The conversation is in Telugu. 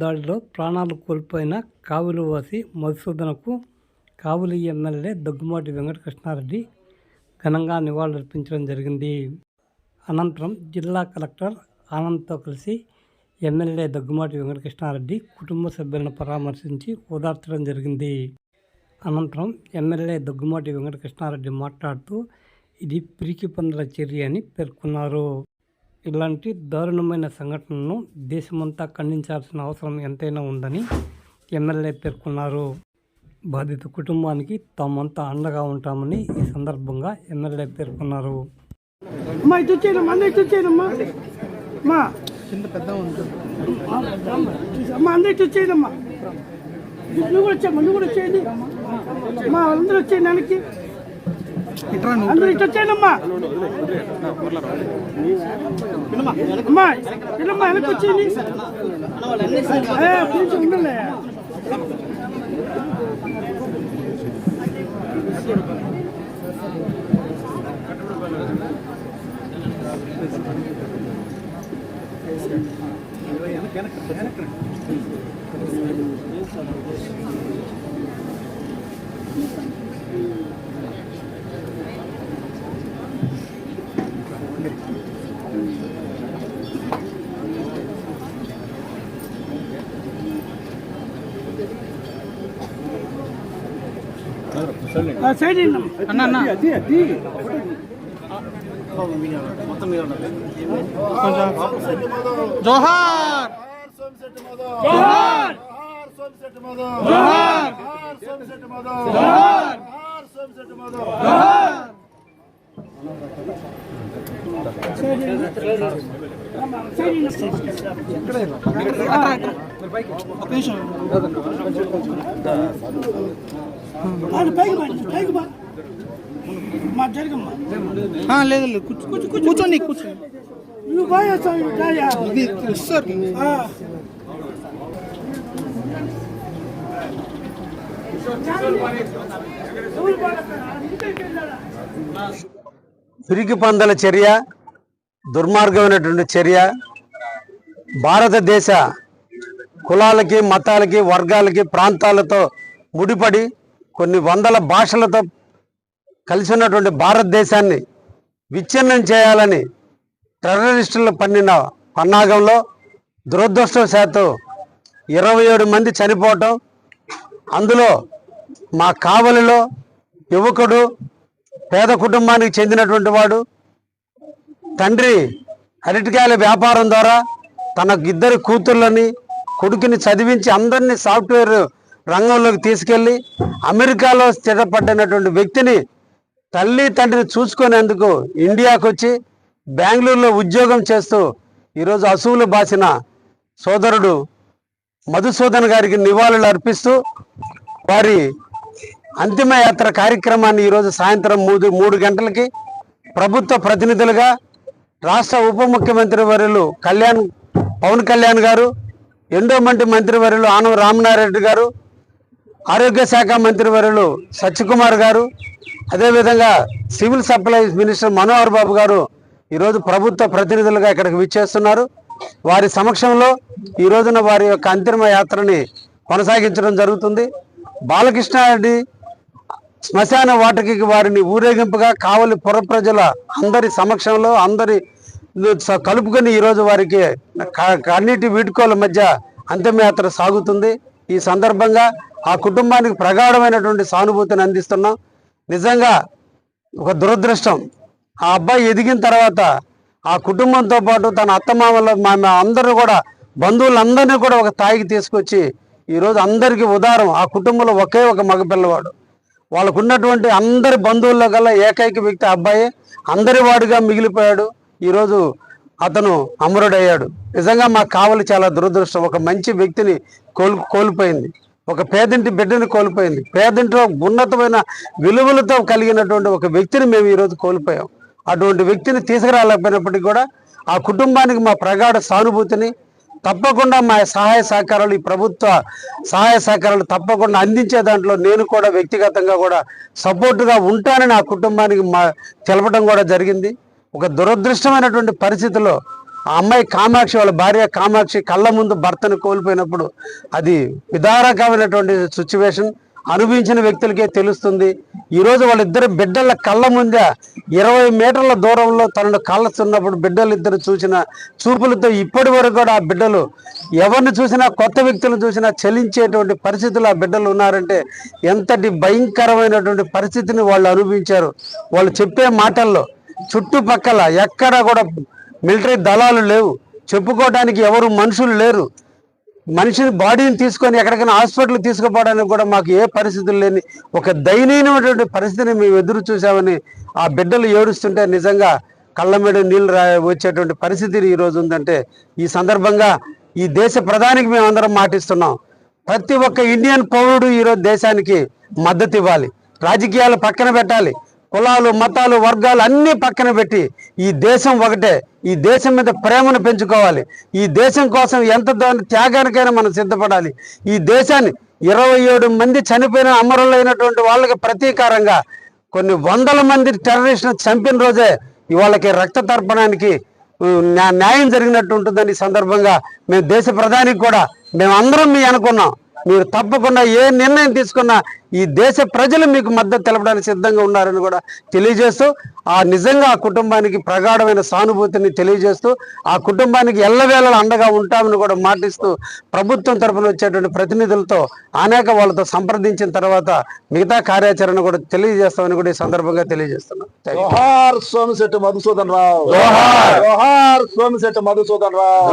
దాడిలో ప్రాణాలు కోల్పోయిన కావులవాసి మధుసూదనకు కావులి ఎమ్మెల్యే దగ్గుమాటి వెంకటకృష్ణారెడ్డి ఘనంగా నివాళులర్పించడం జరిగింది. అనంతరం జిల్లా కలెక్టర్ ఆనంద్తో కలిసి ఎమ్మెల్యే దగ్గుమాటి వెంకటకృష్ణారెడ్డి కుటుంబ సభ్యులను పరామర్శించి ఓదార్చడం జరిగింది. అనంతరం ఎమ్మెల్యే దగ్గుమాటి వెంకటకృష్ణారెడ్డి మాట్లాడుతూ ఇది పిరికి పందుల చర్య అని పేర్కొన్నారు. ఇలాంటి దారుణమైన సంఘటనను దేశమంతా ఖండించాల్సిన అవసరం ఎంతైనా ఉందని ఎమ్మెల్యే పేర్కొన్నారు. బాధిత కుటుంబానికి తామంతా అండగా ఉంటామని ఈ సందర్భంగా ఎమ్మెల్యే పేర్కొన్నారు. అమ్మా ఇటు అమ్మా. నువ్వు కూడా నువ్వు కూడా వచ్చేయండి. మా అందరూ వచ్చేయండి దానికి అందరూ ఇటు వచ్చేయండమ్మా అమ్మా ఇల్లమ్మా వెనక్కి వచ్చేయండి ఏ, కొంచెం ఉండండి ఆ, సైడ్ ఇయ్యండి. అన్న అన్న జోహార్ జోహార్! సైడ్ ఇయ్యండి. ఒక నిమిషం అది పైకి బా, పైకి బా. మా జరగమ్మా ఆ, లేదు లేదు కూర్చో కూర్చో కూర్చోండి కూర్చోండి నువ్వు బాగా చేస్తావు రాయా ఇది సార్ ఆ. పిరికి పందల చర్య దుర్మార్గమైనటువంటి చర్య. భారతదేశ కులాలకి మతాలకి వర్గాలకి ప్రాంతాలతో ముడిపడి కొన్ని వందల భాషలతో కలిసి ఉన్నటువంటి భారతదేశాన్ని విచ్ఛిన్నం చేయాలని టెర్రరిస్టులు పన్నిన పన్నాగంలో దురదృష్టవశాత్తు ఇరవై ఏడు మంది చనిపోవటం. అందులో మా కావలిలో యువకుడు పేద కుటుంబానికి చెందినటువంటి వాడు తండ్రి అరటికాయల వ్యాపారం ద్వారా తన ఇద్దరు కూతుర్లని కొడుకుని చదివించి అందరినీ సాఫ్ట్వేర్ రంగంలోకి తీసుకెళ్ళి అమెరికాలో స్థిరపడినటువంటి వ్యక్తిని తల్లి తండ్రిని చూసుకునేందుకు ఇండియాకు వచ్చి బెంగళూరులో ఉద్యోగం చేస్తూ ఈరోజు అసువులు బాసిన సోదరుడు మధుసూదన్ గారికి నివాళులు అర్పిస్తూ వారి అంతిమయాత్ర కార్యక్రమాన్ని ఈరోజు సాయంత్రం మూడు మూడు గంటలకి ప్రభుత్వ ప్రతినిధులుగా రాష్ట్ర ఉప ముఖ్యమంత్రి వర్యులు కళ్యాణ్ పవన్ కళ్యాణ్ గారు ఎండోమంటి మంత్రి వర్యులు ఆనం రామనారెడ్డి గారు ఆరోగ్య శాఖ మంత్రి వర్యులు సత్యకుమార్ గారు అదేవిధంగా civil supplies minister Manohar Babu garu ఈరోజు ప్రభుత్వ ప్రతినిధులుగా ఇక్కడికి విచ్చేస్తున్నారు. వారి సమక్షంలో ఈ రోజున వారి యొక్క అంతిమ యాత్రని కొనసాగించడం జరుగుతుంది. బాలకృష్ణారెడ్డి శ్మశాన వాటికి వారిని ఊరేగింపుగా కావలి పుర ప్రజల అందరి సమక్షంలో అందరి కలుపుకొని ఈరోజు వారికి కన్నీటి వీడ్కోల మధ్య అంతిమయాత్ర సాగుతుంది. ఈ సందర్భంగా ఆ కుటుంబానికి ప్రగాఢమైనటువంటి సానుభూతిని అందిస్తున్నాం. నిజంగా ఒక దురదృష్టం. ఆ అబ్బాయి ఎదిగిన తర్వాత ఆ కుటుంబంతో పాటు తన అత్తమామల మా అందరూ కూడా బంధువులందరినీ కూడా ఒక తాయికి తీసుకొచ్చి ఈరోజు అందరికీ ఉదారం. ఆ కుటుంబంలో ఒకే ఒక మగపిల్లవాడు. వాళ్ళకు ఉన్నటువంటి అందరి బంధువుల్లో గల ఏకైక వ్యక్తి అబ్బాయి అందరి వాడిగా మిగిలిపోయాడు. ఈరోజు అతను అమరుడయ్యాడు. నిజంగా మాకు కావలి చాలా దురదృష్టం. ఒక మంచి వ్యక్తిని కోల్ కోల్పోయింది. ఒక పేదింటి బిడ్డని కోల్పోయింది. పేదింటిలో ఉన్నతమైన విలువలతో కలిగినటువంటి ఒక వ్యక్తిని మేము ఈరోజు కోల్పోయాం. అటువంటి వ్యక్తిని తీసుకురాలేకపోయినప్పటికీ కూడా ఆ కుటుంబానికి మా ప్రగాఢ సానుభూతిని తప్పకుండా మా సహాయ సహకారాలు ఈ ప్రభుత్వ సహాయ సహకారాలు తప్పకుండా అందించే దాంట్లో నేను కూడా వ్యక్తిగతంగా కూడా సపోర్టుగా ఉంటానని ఆ కుటుంబానికి మా తెలపడం కూడా జరిగింది. ఒక దురదృష్టమైనటువంటి పరిస్థితిలో ఆ అమ్మాయి కామాక్షి వాళ్ళ భార్య కామాక్షి కళ్ళ ముందు భర్తను కోల్పోయినప్పుడు అది విదారకమైనటువంటి సిచ్యువేషన్ అనుభవించిన వ్యక్తులకే తెలుస్తుంది. ఈరోజు వాళ్ళిద్దరు బిడ్డల కళ్ళ ముందే ఇరవై మీటర్ల దూరంలో తనను కాల్చున్నప్పుడు బిడ్డలు ఇద్దరు చూసిన చూపులతో ఇప్పటి వరకు కూడా ఆ బిడ్డలు ఎవరిని చూసినా కొత్త వ్యక్తులను చూసినా చలించేటువంటి పరిస్థితులు ఆ బిడ్డలు ఉన్నారంటే ఎంతటి భయంకరమైనటువంటి పరిస్థితిని వాళ్ళు అనుభవించారు. వాళ్ళు చెప్పే మాటల్లో చుట్టుపక్కల ఎక్కడా కూడా మిలిటరీ దళాలు లేవు. చెప్పుకోవడానికి ఎవరు మనుషులు లేరు. మనిషిని బాడీని తీసుకొని ఎక్కడికైనా హాస్పిటల్ తీసుకుపోవడానికి కూడా మాకు ఏ పరిస్థితులు లేని ఒక దయనీయమైనటువంటి పరిస్థితిని మేము ఎదురు చూసామని ఆ బిడ్డలు ఏడుస్తుంటే నిజంగా కళ్ళ మీద నీళ్ళు రా వచ్చేటువంటి పరిస్థితి ఈ రోజు ఉందంటే ఈ సందర్భంగా ఈ దేశ ప్రధానికి మేము అందరం మాటిస్తున్నాం. ప్రతి ఒక్క ఇండియన్ పౌరుడు ఈరోజు దేశానికి మద్దతు ఇవ్వాలి. రాజకీయాలు పక్కన పెట్టాలి. కులాలు మతాలు వర్గాలు అన్నీ పక్కన పెట్టి ఈ దేశం ఒకటే. ఈ దేశం మీద ప్రేమను పెంచుకోవాలి. ఈ దేశం కోసం ఎంత దాని త్యాగానికైనా మనం సిద్ధపడాలి. ఈ దేశాన్ని ఇరవై ఏడు మంది చనిపోయిన అమరులైనటువంటి వాళ్ళకి ప్రతీకారంగా కొన్ని వందల మంది టెర్రరిస్టులు చంపిన రోజే ఇవాళకి రక్త తర్పణానికి న్యాయం జరిగినట్టు ఉంటుందని సందర్భంగా మేము దేశ ప్రధానికి కూడా మేము మీ అనుకున్నాం. మీరు తప్పకుండా ఏ నిర్ణయం తీసుకున్నా ఈ దేశ ప్రజలు మీకు మద్దతు తెలపడానికి సిద్ధంగా ఉన్నారని కూడా తెలియజేస్తూ ఆ నిజంగా ఆ కుటుంబానికి ప్రగాఢమైన సానుభూతిని తెలియజేస్తూ ఆ కుటుంబానికి ఎల్లవేళలా అండగా ఉంటామని కూడా మాటిస్తూ ప్రభుత్వం తరపున వచ్చేటువంటి ప్రతినిధులతో అనేక వాళ్ళతో సంప్రదించిన తర్వాత మిగతా కార్యాచరణ కూడా తెలియజేస్తామని కూడా ఈ సందర్భంగా తెలియజేస్తున్నాం Thank you. Johar Somasetty Madhusudan Rao Johar. Johar Somasetty Madhusudan Rao